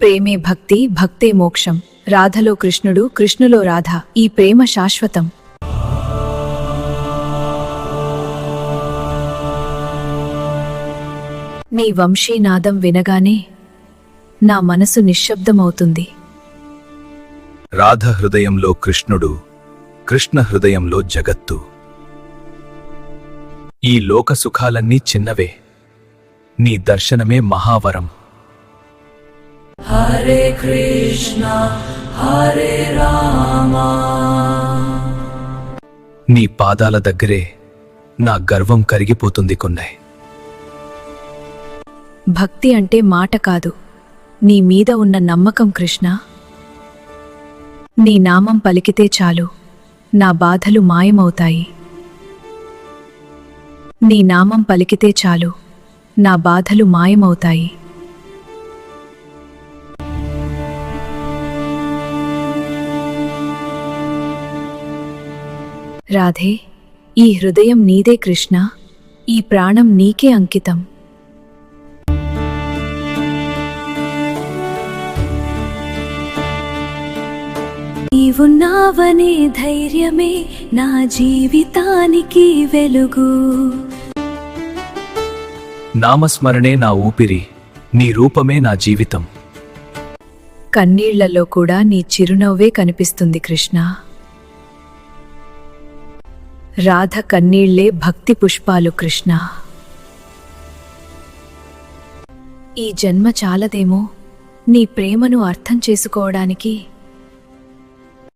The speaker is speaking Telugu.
ప్రేమే భక్తి భక్తే మోక్షం. రాధలో కృష్ణుడు కృష్ణులో రాధ. ఈ ప్రేమ శాశ్వతం. నీ వంశీనాదం వినగానే నా మనసు నిశ్శబ్దమవుతుంది. రాధ హృదయంలో కృష్ణుడు కృష్ణ హృదయంలో జగత్తు. ఈ లోక సుఖాలన్నీ చిన్నవే. నీ దర్శనమే మహావరం. నీ పాదాల దగ్గరే నా గర్వం కరిగిపోతుంది కొన్నాయి భక్తి అంటే మాట కాదు. నీ మీద ఉన్న నమ్మకం కృష్ణ. నీ నామం పలికితే చాలు. నా బాధలు మాయమవుతాయి. నీ నామం పలికితే చాలు. నా బాధలు మాయమవుతాయి. రాధే ఈ హృదయం నీదే కృష్ణ ఈ ప్రాణం నీకే అంకితం. నీవున్నావనే ధైర్యమే నా జీవితానికి వెలుగు. నామస్మరణే నా ఊపిరి నీ రూపమే నా జీవితం. కన్నీళ్ళలో కూడా నీ చిరునవ్వే కనిపిస్తుంది కృష్ణ. రాధ కన్నీళ్ళే భక్తి పుష్పాలు కృష్ణ. ఈ జన్మ చాలదేమో నీ ప్రేమను అర్థం చేసుకోవడానికి